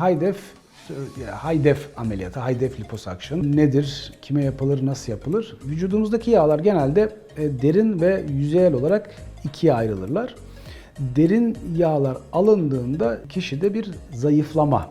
high def ameliyatı, high def nedir? Kime yapılır, nasıl yapılır? Vücudumuzdaki yağlar genelde e, derin ve yüzeyel olarak ikiye ayrılırlar. Derin yağlar alındığında kişide bir zayıflama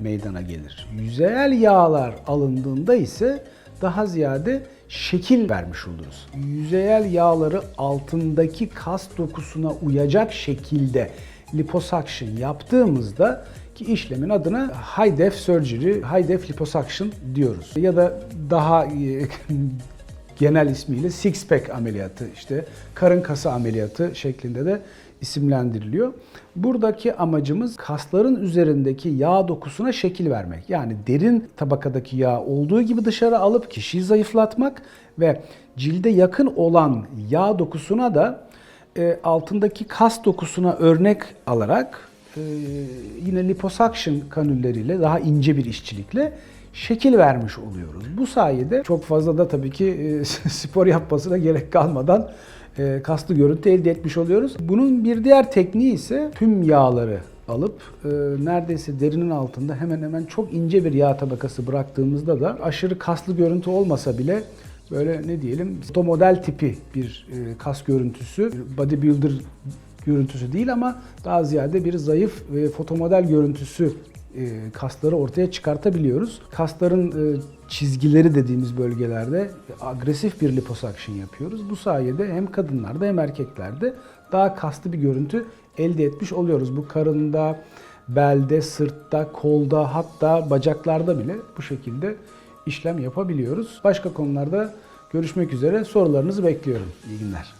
meydana gelir. Yüzeyel yağlar alındığında ise daha ziyade şekil vermiş oluruz. Yüzeyel yağları altındaki kas dokusuna uyacak şekilde liposuction yaptığımızda ki işlemin adına high def surgery, high def liposuction diyoruz. Ya da daha e, genel ismiyle six pack ameliyatı işte karın kası ameliyatı şeklinde de isimlendiriliyor. Buradaki amacımız kasların üzerindeki yağ dokusuna şekil vermek. Yani derin tabakadaki yağ olduğu gibi dışarı alıp kişiyi zayıflatmak ve cilde yakın olan yağ dokusuna da e, altındaki kas dokusuna örnek alarak e, yine liposuction kanülleriyle daha ince bir işçilikle şekil vermiş oluyoruz. Bu sayede çok fazla da tabii ki e, spor yapmasına gerek kalmadan e, kaslı görüntü elde etmiş oluyoruz. Bunun bir diğer tekniği ise tüm yağları alıp e, neredeyse derinin altında hemen hemen çok ince bir yağ tabakası bıraktığımızda da aşırı kaslı görüntü olmasa bile böyle ne diyelim fotomodel tipi bir e, kas görüntüsü, bodybuilder görüntüsü değil ama daha ziyade bir zayıf ve fotomodel görüntüsü e, kasları ortaya çıkartabiliyoruz. Kasların e, çizgileri dediğimiz bölgelerde agresif bir liposuction yapıyoruz. Bu sayede hem kadınlarda hem erkeklerde daha kaslı bir görüntü elde etmiş oluyoruz. Bu karında, belde, sırtta, kolda hatta bacaklarda bile bu şekilde işlem yapabiliyoruz. Başka konularda görüşmek üzere. Sorularınızı bekliyorum. İyi günler.